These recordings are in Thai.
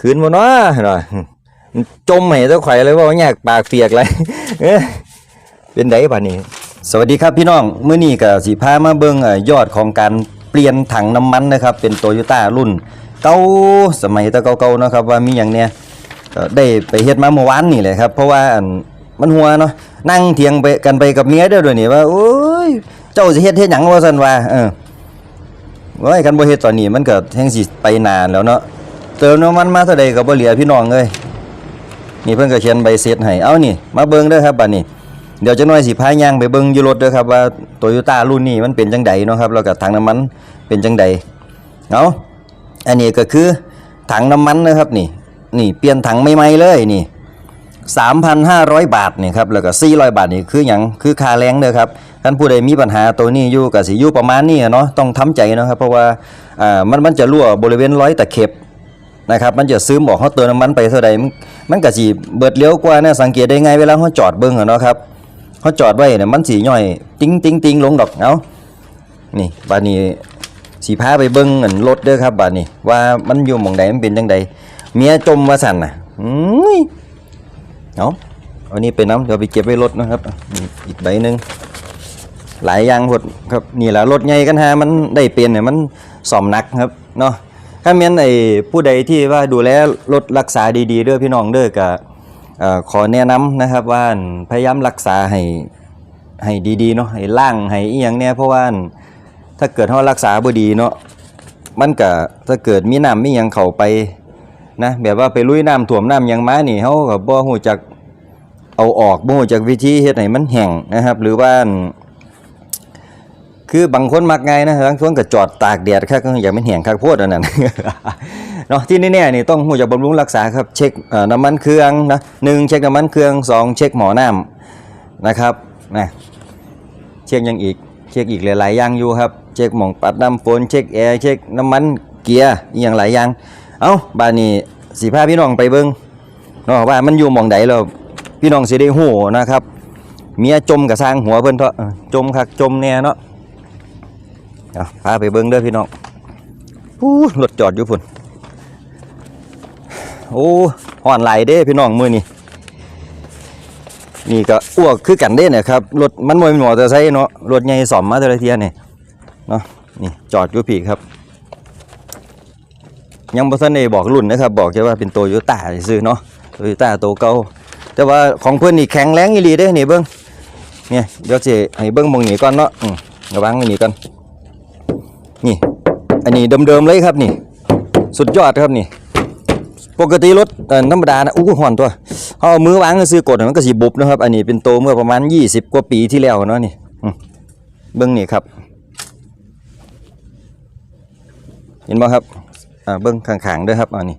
คืนบ่เนาะหน่อยจมให้เจ้าไข่เลยว่าอยากปากเปียกเลยเอ้ยเป็นไดบัดนี้ สวัสดีครับพี่น้องเมื้อนี้ก็สิพามาเบิ่งยอดของการเปลี่ยนถังน้ำมันนะครับ เป็น Toyota รุ่นเก่าสมัยตะเก่าๆนะครับ ว่ามีหยังเนี่ยได้ไปเฮ็ดมาเมื่อวานนี่แหละครับ เพราะว่ามันหัวเนาะนั่งเถียงไปกันไปกับเมียเด้อด้วยนี่ว่าโอ้ยเจ้าสิเฮ็ดเฮ็ดหยังว่าซั่นว่าเออว้ยกันบ่เฮ็ดตอนนี้มันก็แห่งสิไปนานแล้วเนาะ เติมน้ำมันมาเท่าใดก็บ่เหลือพี่น้องเอ้ยนี่เพิ่นก็เขียนใบเสร็จให้เอานี่ มาเบิ่งเด้อครับบัดนี้ เดี๋ยวจักหน่อยสิพาย่างไปเบิ่งอยู่รถเด้อครับว่า Toyota รุ่นนี้มันเป็นจังใดเนาะครับแล้วก็ถังน้ำมันเป็นจังใดเอาอันนี้ก็คือถังน้ำมันนะครับนี่ นี่เปลี่ยนถังใหม่ๆเลยนี่3,500 บาทนี่ครับแล้วก็400 บาทนี่คือหยังคือค่าแรงเด้อครับท่านผู้ใดมีปัญหาตัวนี้อยู่ก็สิอยู่ประมาณนี้เนาะต้องทำใจเนาะครับเพราะว่าอ่ามันมันจะรั่วบริเวณร้อยตะเข็บ นะครับมันจะซึมออกเฮาเติมน้ำมันไปเท่าใดมันก็สิเบิดเร็วกว่านะสังเกตได้ไงเวลาเฮาจอดเบิ่งอะเนาะครับเฮาจอดไว้เนี่ยมันสิย่อย ติ้งติ้งติ้งลงดอกเอานี่บัดนี้สิพาไปเบิ่งอันรถเด้อครับบัดนี้ว่ามันอยู่หม่องใดมันเป็นจังใดเมียจมว่าสั่นน่ะอืยเอาเอานี่ไปน้ำเดี๋ยวไปเก็บไว้รถนะครับ อีกใบหนึ่งหลายอย่างหดครับนี่แหละรถใหญ่กันฮะมันได้เปลี่ยนเนี่ยมันสอมนักครับเนาะ ถ้าเมียนไอ้ผู้ใดที่ว่าดูแลรถรักษาดีๆเด้อพี่น้องเด้อก็ขอแนะนำนะครับว่าพยายามรักษาให้ให้ดีๆเนาะให้ล่างให้อีหยังเนี่ยเพราะว่าถ้าเกิดเรารักษาบ่ดีเนาะมันก็ถ้าเกิดมีน้ำมีหยังเข้าไปนะแบบว่าไปลุยน้ำท่วมน้ำหยังมานี่เฮาก็บ่ฮู้จักเอาออกบ่ฮู้จักวิธีเฮ็ดให้มันแห้งนะครับ หรือว่า คือบางคนมักไงนะบางคนก็จอดตากแดดคักอยากมันแห้งคักโพดอันนั้นเนาะที่แน่ๆนี่ต้องฮู้จักบำรุงรักษาครับเช็คน้ำมันเครื่องนะหนึ่งเช็คน้ำมันเครื่องสองเช็คหมอน้ำนะครับนะเช็คยังอีกเช็คอีกหลายๆอย่างอยู่ครับเช็คหม่องปัดน้ำฝนเช็คแอร์เช็คน้ำมันเกียร์อีหยังหลายอย่างเอาบ้านนี้สิพาพี่น้องไปเบิ่งเนาะว่ามันอยู่หม่องใดแล้วพี่น้องสิได้ฮู้นะครับ เมียจมกับสร้างหัวเพิ่นเถอะจมคักจมแน่เนาะ เอาพาไปเบิ่งเด้อพี่น้องปู้รถจอดอยู่พุ่นโอ้ห่อนไหลเด้พี่น้องมือนี้นี่ก็อ้วกคือกันเด้เนี่ยครับรถมันบ่แม่นมอเตอร์ไซค์เนาะรถใหญ่ซ่อมมาแต่ละเที่ยนี่ยเนาะนี่จอดอยู่พี่ครับ ยังบ่ทันบอกรุ่นนะครับ บอกแค่ว่าเป็นโตโยต้าซื่อเนาะโตโยต้าโตวเก่าแต่ว่าของเพิ่อนนี่แข็งแรงอีหลีเด้นี่เบิ่งเนี่ยเดี๋ยวสิให้เบิ่งมองนี้ก่อนเนาะระวังไว้นี่ก่อน นี่ อันนี้เดิมๆเลยครับนี่ สุดยอดครับนี่ ปกติรถธรรมดานะอู้ห่อนตัวเฮาเอามือวางซื้อกดมันก็สิบุบนะครับ อันนี้เป็นโตเมื่อประมาณ 20 กว่าปีที่แล้วเนาะนี่เบิ่งนี่ครับ เห็นบ่ครับเบิ้องข้างๆด้วยครับอันนี้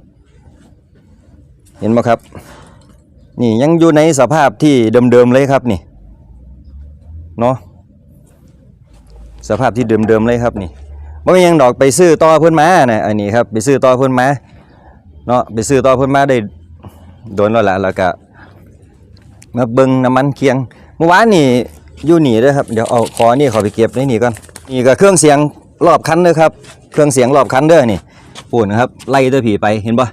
เห็นไหมครับ นี่ยังอยู่ในสภาพที่เดิมๆเลยครับนี่เนาะสภาพที่เดิมๆเลยครับนี่ บ่มีหยังดอกไปซื้อต่อเพิ่นมานะอันนี้ครับไปซื้อต่อเพิ่นมาเนาะไปซื้อต่อเพิ่นมาได้โดนแล้วล่ะแล้วก็มาเบิ่งน้ำมันเคียงเมื่อวานนี่อยู่นี่เด้อครับเดี๋ยวเอาขอนี่ขอไปเก็บในนี่ก่อนนี่ก็เครื่องเสียงรอบคันเด้อครับ เครื่องเสียงรอบคันเด้อนี่ปูนครับไล่ตัวผีไปเห็นปะ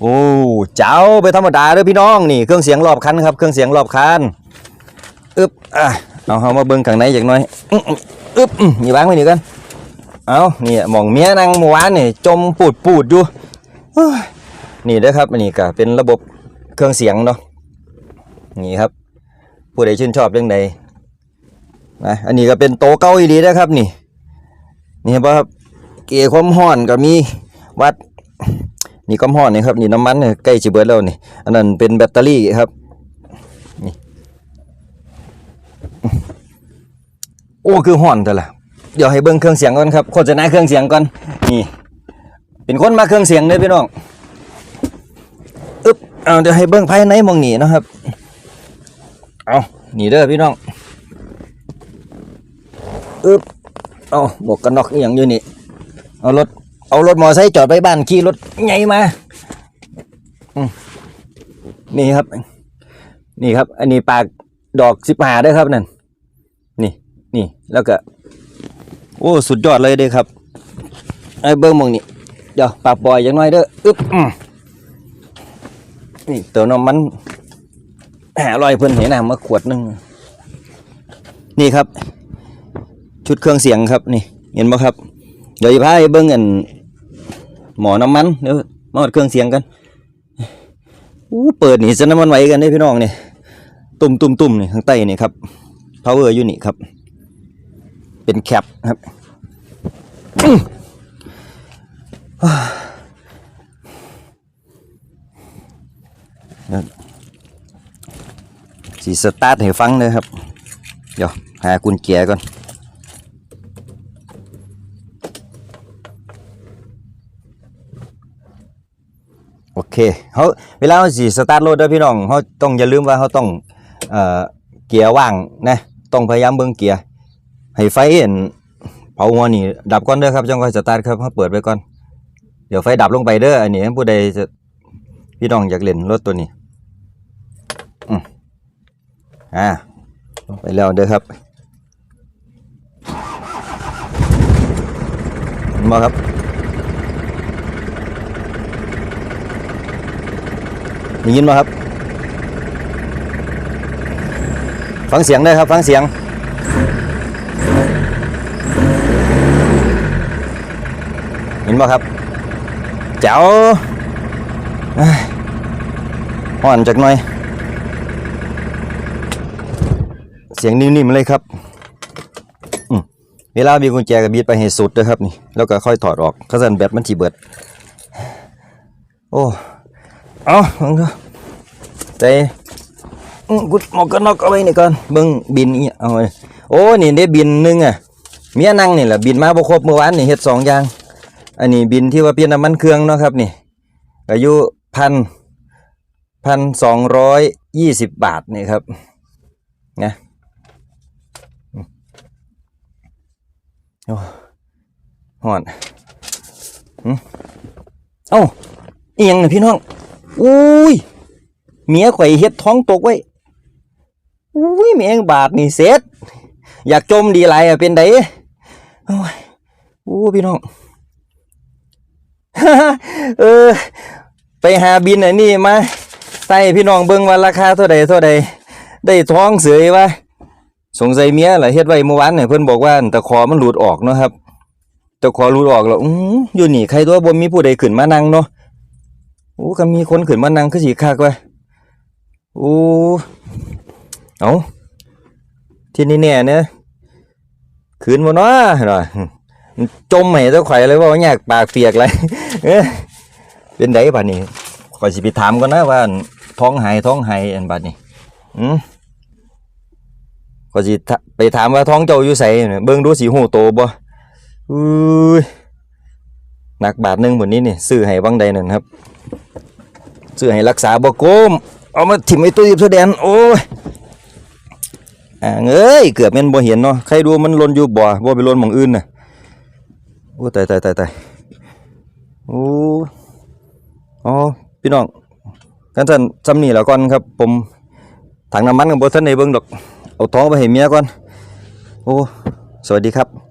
โอ้เจ้าไปธรรมดาเด้อพี่น้องนี่เครื่องเสียงรอบคันครับ เครื่องเสียงรอบคันอึบอะเอาเอามาเบิ่งข้างในจักหน่อยอื้ออื้ออึบอื้อนี่วางไว้นี่กัน เอานี่หมองเมียนั่งเมื่อวานนี่จมปูดปูดอยู่นี่เด้อครับอันนี้ก็เป็นระบบเครื่องเสียงเนาะนี่ครับ ผู้ใดชื่นชอบเรื่องใดนะอันนี้ก็เป็นโตะเก้าอีหลีนะครับ นี่ นี่เห็นปะครับเกียความห้อนก็มีวัด นี่ความห้อนนี่ครับนี่น้ำมันเนี่ยใกล้จะเบิดแล้วนี่อันนั้นเป็นแบตเตอรี่ครับนี่โอ้คือห้อนแต่ละ เดี๋ยวให้เบิ้งเครื่องเสียงก่อนครับโฆษณาเครื่องเสียงก่อนนี่ เป็นคนมาเครื่องเสียงเลยพี่น้องอึ๊บเอาเดี๋ยวให้เบิ้งภายในมองหนีนะครับเอาหนีเด้อพี่น้องอึ๊บเอาหมวกกันน็อกอย่างอยู่นี่เอารถเอารถมอไซค์จอดไปบ้านขี่รถไงมาอนี่ครับ นี่ครับ อันนี้ปากดอกสิบหาได้ครับนั่นนี่นี่แล้วก็ โอ้สุดยอดเลยเด้อครับไอ้เบิ้งหมองนี่เดี๋ยวปากปล่อยอย่างน้อยเด้ออึ๊บอืมนี่เติมน้ำมันหาลอยเพิ่นเห็นน้ำมาขวดหนึงนี่ครับ ชุดเครื่องเสียงครับนี่ เห็นไหมครับ เดี๋ยวจะพาไปเบิ้งอันหมอน้ำมันเดี๋ยวมาวัดเครื่องเสียงกันอู้เปิดนี่จะน้ำมันไหวกันได้พี่น้องนี่ตุ่มตุ่มตุ่มนี่ข้างใต้นี่ครับ power unit ครับ เป็นแคปครับสีสตาร์ทให้ฟังเลยครับ เดี๋ยว หากุญแจก่อนโอเคเขาเวลาเราสีสตาร์ทรถด้อพี่น้องเขาต้องอย่าลืมว่าเขาต้องเอเกียร์ว่างนะ ต้องพยายามเบิ่งเกียร์ ให้ไฟเห็นเผาหัวนี่ดับก่อนเด้อครับจังค่อยสตาร์ทครับเขาเปิดไว้ก่อนเดี๋ยวไฟดับลงไปเด้ออันนี้ผู้ใดจะพี่น้องอยากเล่นรถตัวนี้อืมอ่าไปแล้วเด้อครับเห็นบ่ครับยินไหมครับ ฟังเสียงได้ครับ ฟังเสียง เห็นไหมครับเจ้าเอ้ยอ่อนจากหน่อย เสียงนิ่มๆเลยครับเวลามีกุญแจกับบีดไปให้สุดนะครับนี่แล้วก็ค่อยถอดออกข้าสันแบตมันจีเบิด โอ้เอาลองดูใจกุดหมอกกันนอกเอาไว้นี่ก่อนเบิ่งบินอีเอาไว้โอ้นี่ได้บินหนึงอะเมียนั่งนี่แหละบินมาบ่ครบเมื่อวานนี่เฮ็ดสองอย่าง อันนี้บินที่ว่าเปลี่ยนน้ำมันเครื่องเนาะครับนี่อายุพันพันสองร้อยยี่สิบบาทนี่ครับนะโอ้หอนอืมเอ้าเอียงนะพี่น้องอุ้ยเมียข่อยเฮ็ดท้องตกไว้อุ้ยเมียงบาทนี่เสร็จอยากจมดีไรอะเป็นไดโอ้ยอู้พี่น้อง เออ ไปหาบินอันนี้มาใส่พี่น้องเบิ่งว่าราคาเท่าใดเท่าใดได้ท้องเสือวะสงสัยเมียแหละเฮ็ดไว้เมื่อวานเนี่ยเพิ่อนบอกว่าตะคอมันหลุดออกเนาะครับตะคอหลุดออกแล้วอืออยู่นี่ใครตัวบ่มีผู้ใดขึ้นมานั่งเนาะโอ้ก็มีคนขึ้นมานั่งคือสีคักว่ะโอ้เอาที่นี่เนี่ยเนี่ยขืนบ่เนาะหน่อย จมให้เจ้าไข่เลยว่าอยากปากเปียกเลยเป็นไดบัดนี้ขอยสิไปถามก่อนนะว่าท้องหายท้องหายอันบัดนี้อืมขอยสิไปถามว่าท้องเจ้าอยู่ไสเนี่ยเบิ่งดูสิหูโตบ่อุ้ยหนักบาทหนึ่งบนนี้นี่ซื้อให้วังใดนั่นครับซื้อให้รักษาบ่โกมเอามาถิ่มไอ้ตัวยิบแสดงโอ้ยอ่าเอ้ยเกือบแม่นบ่เห็นเนาะใครดูมันลนอยู่บ่บ่ไปลนหม่องอื่นน่ะ โอ้ตายตายตายตายโอ้อ๋อพี่น้องกันท่านจำนี่แล้วก่อนครับ ผมถังน้ำมันกับบ่ทันในเบิ้งดอกเอาท้องไปให้เมียก่อน โอ้ สวัสดีครับ